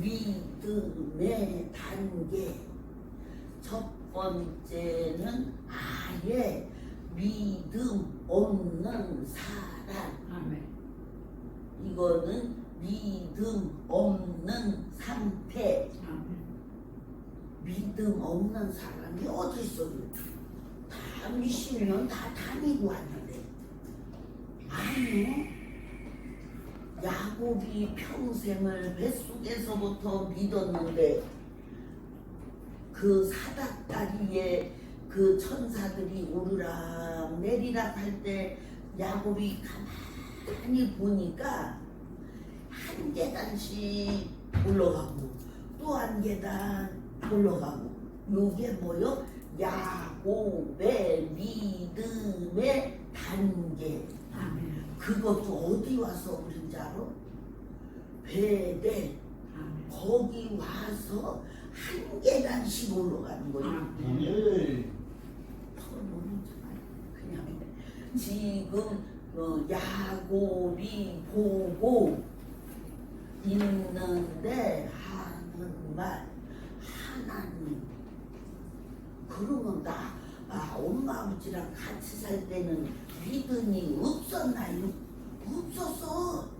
믿음의 단계 첫 번째는 아예 믿음 없는 사람 아멘. 이거는 믿음 없는 상태 아멘. 믿음 없는 사람이 어디 있어요? 다 미시면 다 다니고 왔는데 아니요 야곱이 평생을 뱃속에서부터 믿었는데 그 사닥다리에 그 천사들이 오르락 내리락 할 때 야곱이 가만히 보니까 한 계단씩 올라가고 또 한 계단 올라가고 요게 뭐요? 야곱의 믿음의 단계. 그것도 어디 와서 그런지 베델 아멘. 거기 와서 한 계단씩 올라가는 거예요 줄 알아요. 그냥 지금 어, 야곱이 보고 있는데 하는 말 하나님 그러면 나 아, 엄마 아버지랑 같이 살 때는 믿음이 없었나요? 없었어.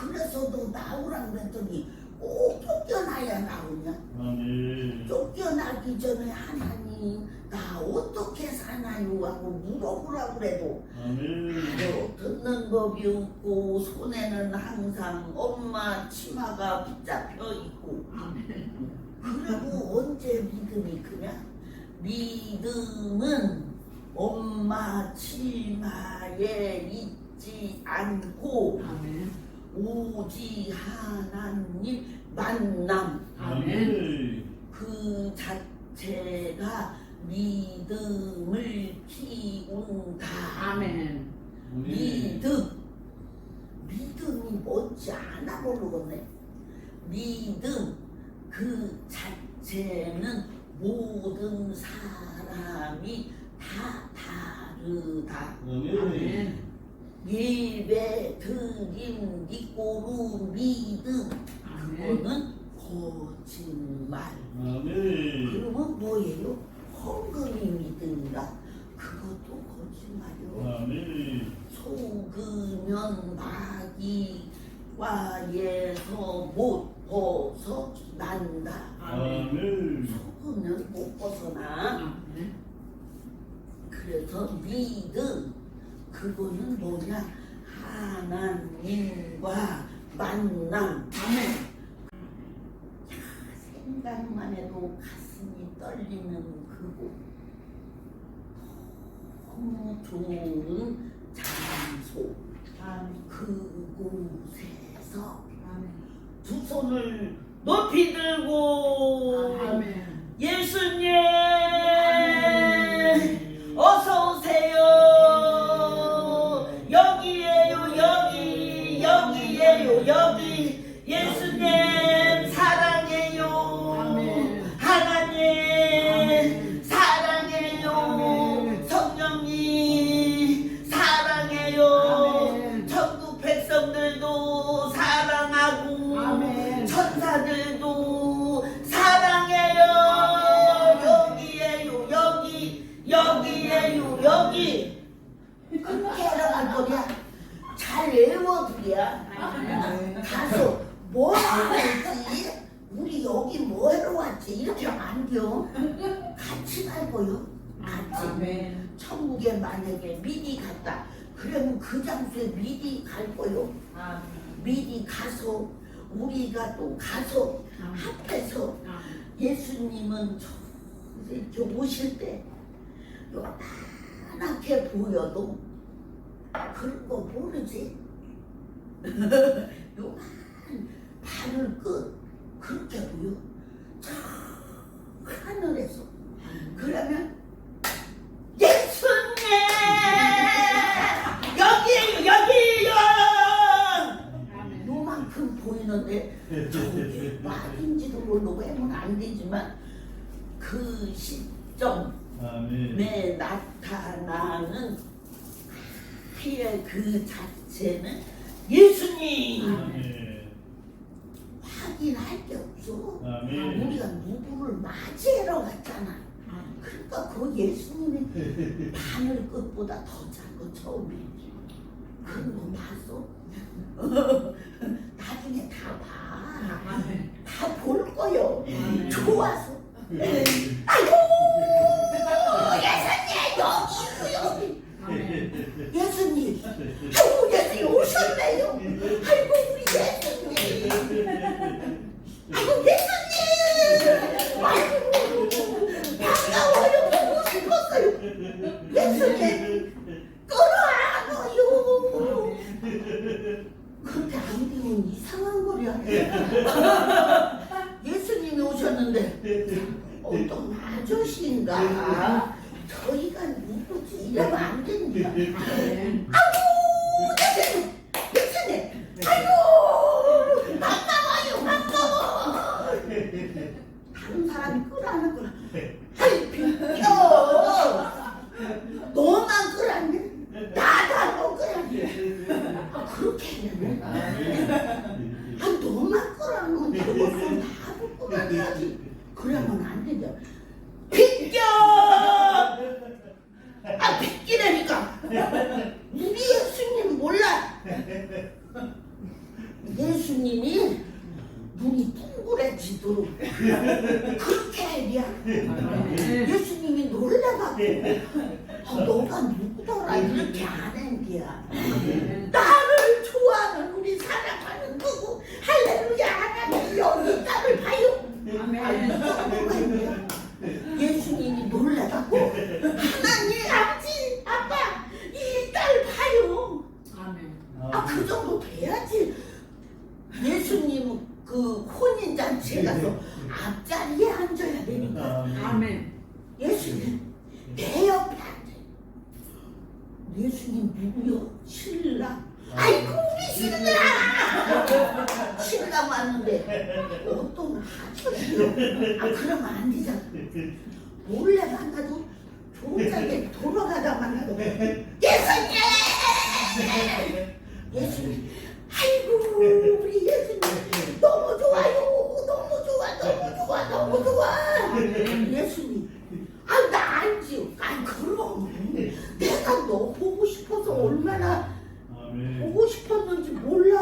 그래서 너 나오라 그랬더니 꼭 쫓겨나야 나오냐? 아멘. 쫓겨나기 전에 하나님 나 어떻게 사나요? 하고 물어보라고 그래도 아멘. 뭐 듣는 법이 없고 손에는 항상 엄마 치마가 붙잡혀 있고 그리고 언제 믿음이 크냐? 믿음은 엄마 치마에 있지 않고 아멘. 오직 하나님 만남 아멘. 그 자체가 믿음을 키운다. 아멘. 믿음. 믿음이 뭔지 아나 모르겠네. 믿음. 그 자체는 모든 사람이 다 다르다. 아멘. 아멘. 예배 드림 니꼬루 믿음. 그거는 거짓말. 아멘. 그러면 뭐예요? 헌금이 믿음이라 그것도 거짓말이요. 아멘. 속으면 마귀과에서 못 벗어난다. 아멘. 속으면 못 벗어나. 아멘. 그래서 믿음 그거는 뭐냐? 하나님과 만남. 아멘. 생각만 해도 가슴이 떨리는 그곳 너무 좋은 장소 그곳에서. 두 손을 높이 들고. 예수님 외워두랴 아멘. 가서 뭐 하러 왔지? 우리 여기 뭐 하러 왔지? 이렇게 안겨. 같이 갈 거요. 같이. 아멘. 천국에 만약에 미리 갔다. 그러면 그 장소에 미리 갈 거요. 아멘. 미리 가서 우리가 또 가서 합해서. 예수님은 저 이렇게 오실 때 요만하게 보여도 그런 거 모르지 요만 바늘 끝 그렇게 보여 저 하늘에서 그러면 예수님 여기에요 아멘. 요만큼 보이는데 저게 말인지도 모르고 하면 안 되지만 그 시점에. 나타나는 하의 그 자체는 예수님 아멘. 확인 확인할 게 없어. 아멘. 우리가 누구를 맞이하러 갔잖아. 그러니까 그 예수님이 하늘 끝보다 더 작은 처음에 그런 거 봤어? 나중에 다 봐. 다 볼 거요. 좋아서. 아이고 예수님 여기 여기 예수님. 아이고 예수님 오셨네요. 아이고 우리 예수님. 아이고 예수님. 아이고 반가워요. 보고 싶었어요. 예수님 끌어안아요. 그렇게 안 되면 이상한 거야. 예수님이 오셨는데 어떤 아저씨인가 저희가 누구지 이러면 안 됩니다. 아이고 예수님 예수님 아이고 반가워요 반가워 다른 사람이 끌어안을 거라 아이 비켜 너만 끌어안네 나도 끌어안네 아 그렇게 해야 아 너만 끌어안으면 그것은 나도 끌어안야지 그러면 안 된다 비켜 아 비키라니까 우리 예수님 몰라 예수님이 눈이 둥그레지도록 해야. 예수님이 놀라갖고. 아, 너가 누구더라? 이렇게 아는 게야 나를 좋아하는 우리 사랑하는 누구 할렐루야 하나님 여기 딸을 봐요 아니, 뭐가 있냐? 예수님이 놀라갖고 하나님 아버지 아빠 이 딸 봐요 아 그 정도 돼야지 예수님 그 혼인잔치에 가서 앞자리에 앉아야 되니까 예수님 내 옆에 앉아 예수님 누구요? 신랑 아이고 우리 신랑 왔는데 어떤 아저씨요 아 그러면 안 되잖아. 몰래 만나도 좋은 자리에 돌아가다 만나도 예수님! 예수님! 아이고 우리 예수님! 너무 좋아요! 너무 좋아! 너무 좋아! 너무 좋아! 예수님! 아 나 알지요? 아 그럼. 내가 너 보고 싶어서 얼마나. 보고 싶었는지 몰라.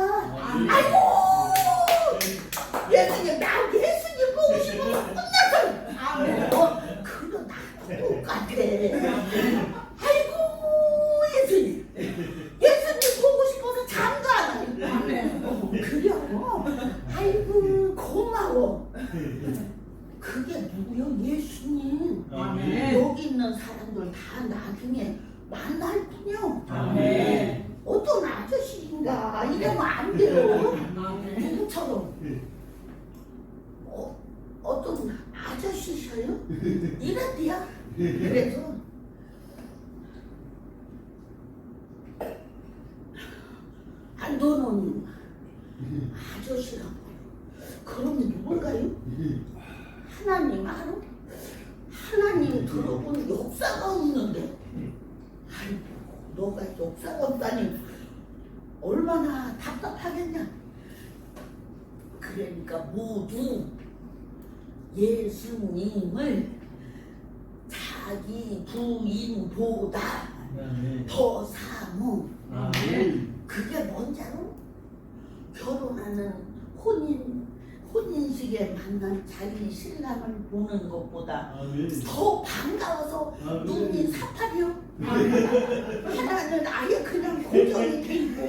아이고 예수님 나 예수님 보고 싶어서 끝났어. 어, 그거 나도 똑같아. 아이고 예수님. 예수님 보고 싶어서 잠도 안 와요. 어, 그래요. 아이고 고마워. 그게 누구요? 예수님. 아멘. 여기 있는 사람들 다 나중에 만날 뿐이요. 아멘. 어떤 아저씨인가? 이러면 안 돼요. 누구처럼 어, 어떤 아저씨셔요? 이랬대요 그래서 아 너는 아저씨라고 그럼 누굴까요? 하나님 알아? 하나님 들어본 역사가 없는데 아이고 너가 역사가 없다니 얼마나 답답하겠냐 그러니까 모두 예수님을 자기 부인보다 아멘. 더 사모 아멘. 그게 뭔지 알아? 결혼하는 혼인 혼인식에 만난 자기 신랑을 보는 것보다 아멘. 더 반가워서 아멘. 눈이 사파려 하나는 아예 그냥 고정이 돼 있고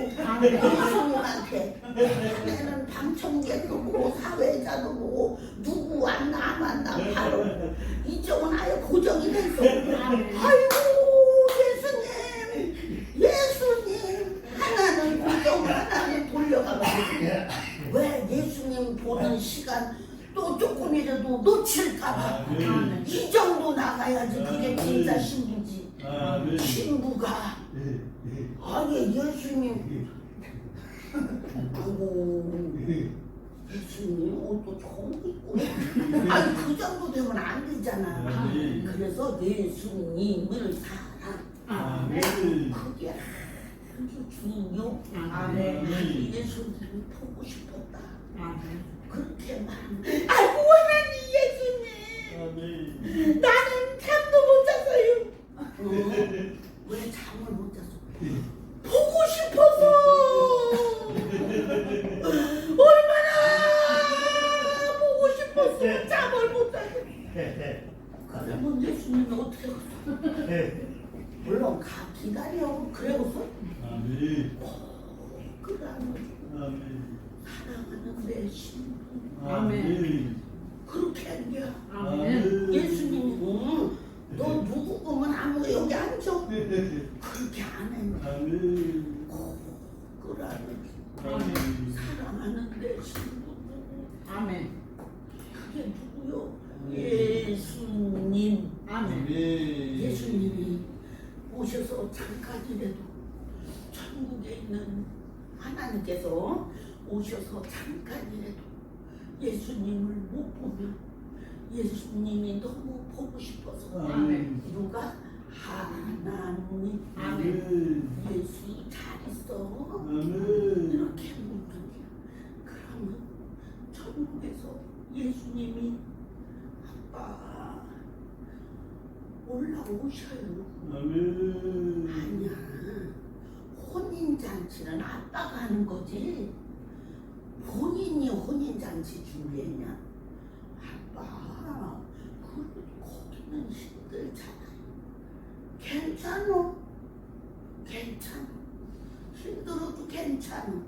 예수님한테 하나는 방청객도 보고 사회자도 보고 누구 왔나 안 왔나 바로 이쪽은 아예 고정이 돼 있어 아이고 예수님 예수님 하나는 고정 하나는 돌려가고 왜 예수님 보는 시간 또 조금이라도 놓칠까봐 아멘. 이 정도 나가야지 그게 진짜 신부지. 아멘. 신부가. 아니 예수님. 아이고. 예수님 옷도 좋은 거 입고. 아니 그 정도 되면 안 되잖아. 아멘. 그래서 예수님을 사랑. 아멘. 그게 아주 중요. 아멘. 예수님을 보고 싶었다. 그렇게 나는 잠도 못 잤어요. 어, 왜 잠을 못 잤어? 보고 싶어서. 얼마나 보고 싶어서 잠을 못 잤어. 그러면 예수님이 어떻게 갔어? 물론 가 기다려. 그래서 아멘. 어, 그러면 아멘. 사랑하는 내 신부. 아멘. 사랑하는 내 신부 아멘. 그게 누구요? 예수님 아멘. 아멘. 예수님이 오셔서 잠깐이라도 천국에 있는 하나님께서 오셔서 잠깐이라도 예수님을 못 보면 예수님이 너무 보고 싶어서 아멘. 누가 하나님 아멘. 예수 잘 있어 아멘. 이렇게 묻는 거야 그러면 천국에서 예수님이 아빠 올라오셔요 아멘. 아니야. 혼인잔치는 아빠가 하는 거지. 본인이 혼인잔치 준비했냐? 아빠, 그, 거기는 힘들잖아요. 괜찮어. 괜찮아. 힘들어도 괜찮아.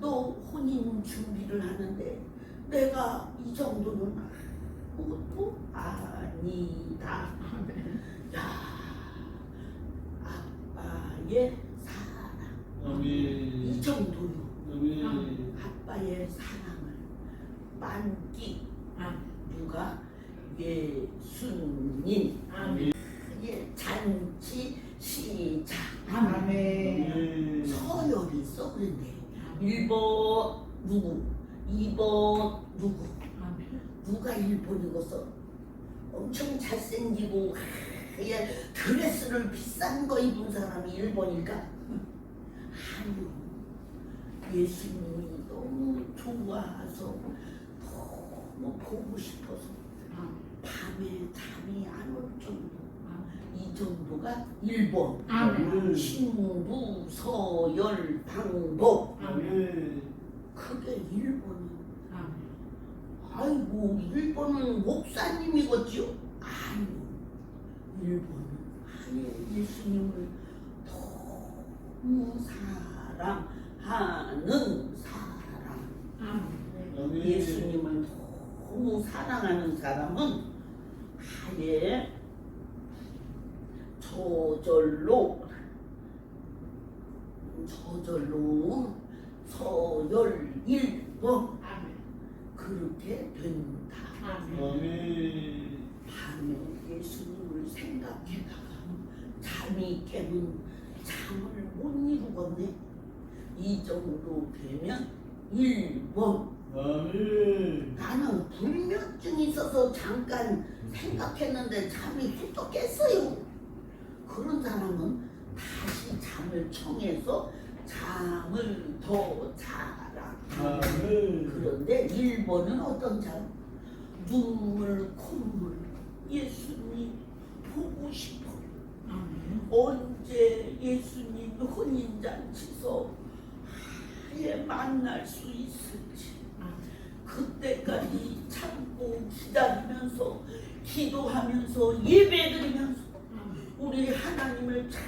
너 혼인 준비를 하는데 내가 이 정도는 아무것도 아 니다. 야, 아빠의 사랑 이. 아멘. 아빠의 사랑을 만기 아. 누가 예수님 아멘. 예, 잔치 시작 아멘. 서열이 있어 그런데 1번 누구 2번 누구 아멘. 누가 1번이고서 엄청 잘생기고 예, 드레스를 비싼 거 입은 사람이 1번일까? 아니요. 예수님이 너무 좋아서 너무 보고 싶어서 밤에 잠이 안 올 정도. 이 정도가 1번. 아멘. 신부, 서열, 방법. 아멘. 그게 1번이요. 아멘. 아이고, 1번은 목사님이겠죠? 아니요. 1번은 아예 예수님을 너무 사랑하는 사람. 아멘. 예수님을 너무 사랑하는 사람은 아예 저절로 저절로 서열 1번 아멘. 그렇게 된다. 아멘. 아멘. 밤에 예수님을 생각해다가 잠이 깨면 잠을 못 이루겠네. 이 정도 되면 1번 아멘. 나는 불면증이 있어서 잠깐 생각했는데 잠이 훌쩍 깼어요. 그런 사람은 다시 잠을 청해서 잠을 더. 아멘. 그런데 1번은 어떤 잠? 눈물, 콧물. 예수님 보고 싶어. 언제 예수님 혼인잔치서 아예 만날 수 있을지. 그때까지 참고 기다리면서 기도하면서 예배드리면서 우리 하나님을 잘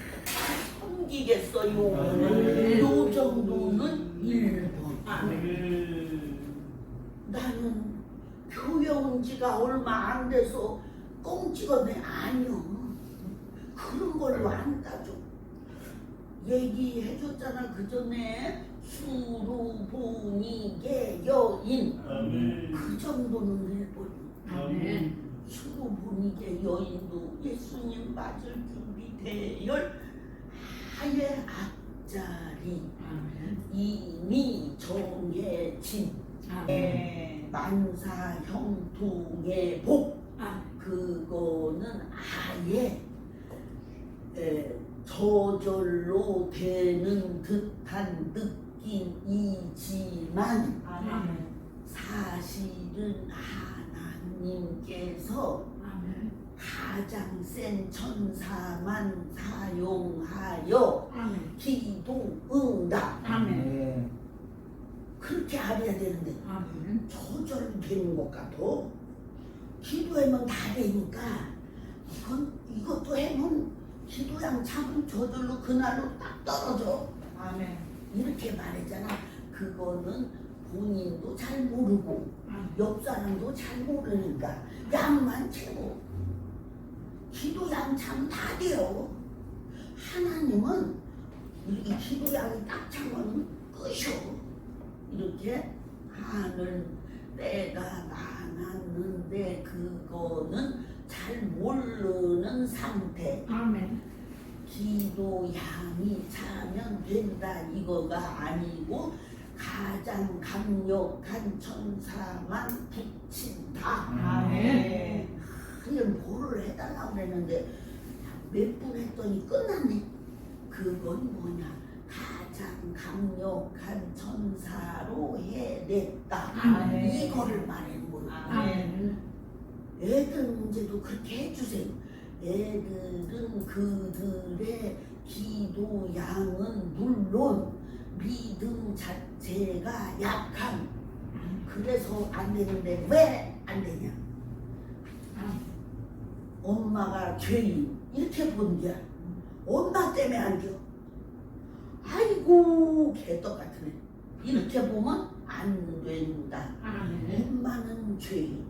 섬기겠어요. 아멘. 요 정도는 1번. 아멘. 나는 교회 온 지가 얼마 안 돼서 꽁찍었네. 아니요. 그런 걸로 안 따져. 얘기해줬잖아. 그 전에 수루, 보니개, 여인. 아멘. 그 정도는 일본이. 아멘. 수루, 보니개, 여인도 예수님 맞을 준비 대열 아예 앞 자리 아멘. 이미 정해진 아멘. 만사 형통의 복 아. 그거는 아예 에, 저절로 되는 듯한 느낌이지만. 사실은 하나님께서. 가장 센 천사만 사용하여 아멘. 기도 응답 아멘. 그렇게 알아야 되는데 아멘. 저절로 되는 것 같아. 기도하면 다 되니까 이건 이것도 해면 기도양 참은 저절로 그날로 딱 떨어져. 아멘. 이렇게 말했잖아. 그거는 본인도 잘 모르고 옆 사람도 잘 모르니까 양만 채고 기도 양참 다 돼요. 하나님은 이 기도 양이 딱 차면 끝이요. 이렇게 하늘 때가 많았는데 그거는 잘 모르는 상태. 아멘. 기도 양이 차면 된다 이거가 아니고 가장 강력한 천사만 붙인다. 아멘. 그냥 뭐를 해달라고 그랬는데 몇 분 했더니 끝났네. 그건 뭐냐? 가장 강력한 천사로 해냈다. 아멘. 이거를 말하는 거예요. 아멘. 애들 문제도 그렇게 해주세요. 애들은 그들의 기도 양은 물론 믿음 자체가 약함. 그래서 안 되는데 왜 안 되냐? 엄마가 죄인 이렇게 본 거야. 엄마 때문에 안 돼. 아이고 개떡 같은 애. 이렇게 보면 안 된다. 아멘. 엄마는 죄인.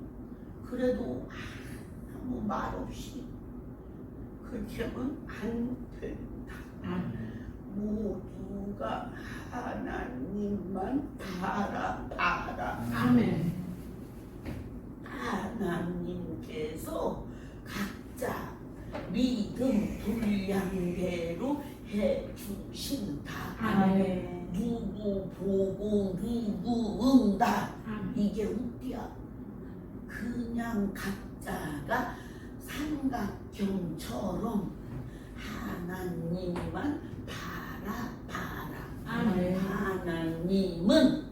그래도 아무 말 없이 그렇게 하면 안 된다. 모두가 하나님만 바라봐라. 아멘. 하나님께서 각자 분량대로 해주신다. 아멘. 누구 보고 누구 응다. 이게 웃기야. 그냥 각자가 삼각형처럼 하나님만 바라봐라. 아멘. 하나님은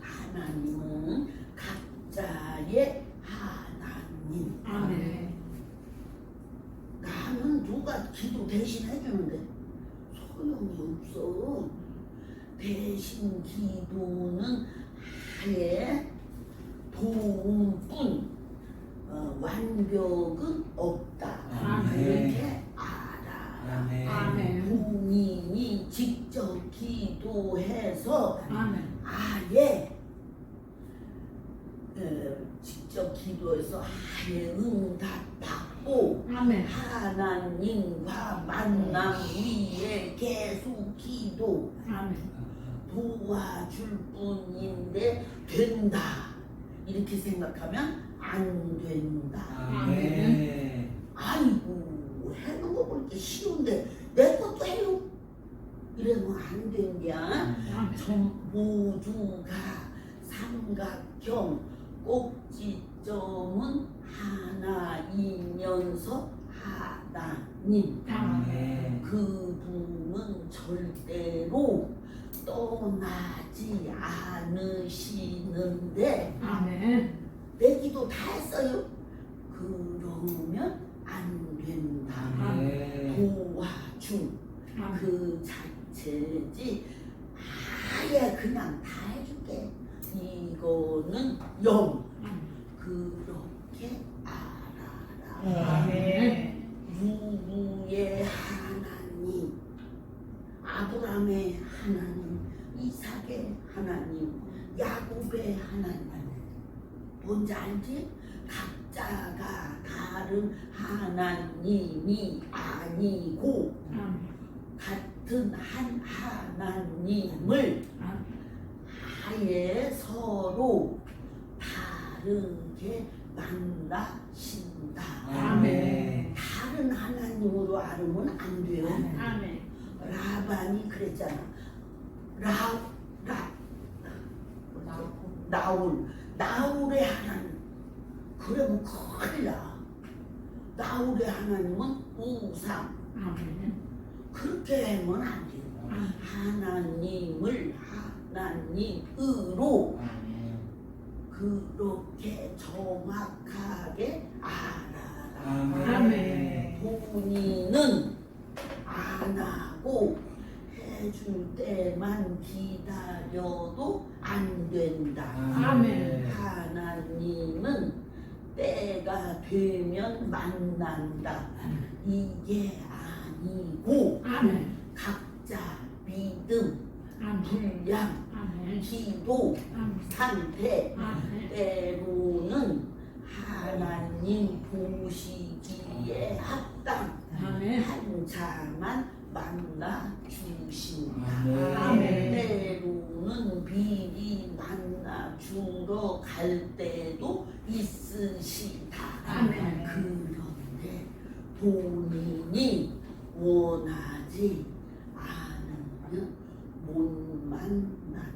하나님은 각자의 하나님. 아멘. 나는 누가 기도 대신 해주는데 소용이 없어. 대신 기도는 아예 도움뿐 어, 완벽은 없다. 아멘. 이렇게 알아라. 네. 아멘. 본인이 직접 기도해서 아멘. 아예 어, 직접 기도해서 아예 응답 받고 아멘. 하나님과 만남 위에 계속 기도 아멘. 도와줄 뿐인데 된다 이렇게 생각하면 안 된다 아멘. 아이고 해놓은 거 보니까 쉬운데 내 것도 해요 이러면 안. 전 모두가 삼각형 꼭지 점은 하나이면서 하나님 아멘. 그분은 절대로 떠나지 않으시는데 아멘. 내 기도 다 했어요 그러면 안 된다 네. 도와줌 아멘. 그 자체지 아예 그냥 다 해줄게 이거는 영 그렇게 알아라 아멘. 누구의 하나님 아브라함의 하나님 이삭의 하나님 야곱의 하나님 뭔지 알지? 각자가 다른 하나님이 아니고 아멘. 같은 한 하나님을. 아예 서로 다르게 만나신다. 아멘. 다른 하나님으로 알으면 안 돼요. 아멘. 라반이 그랬잖아. 라, 라, 나울, 나울의 하나님. 그러면 큰일 나. 나울의 하나님은 우상. 아멘. 그렇게 하면 안 돼요. 하나님을 하나님으로 그렇게 정확하게 알아라. 아멘. 본인은 안 하고 해줄 때만 기다려도 안 된다. 아멘. 하나님은 때가 되면 만난다. 이게 아니고 아멘. 각자 믿음. 분량, 아멘. 기도. 상태. 때로는 하나님 보시기에 합당 아멘. 한자만 만나 주신다. 아멘. 때로는 미리 만나 주러 갈 때도 있으시다. 아멘. 그런데 본인이 원하지 않으면 못 만나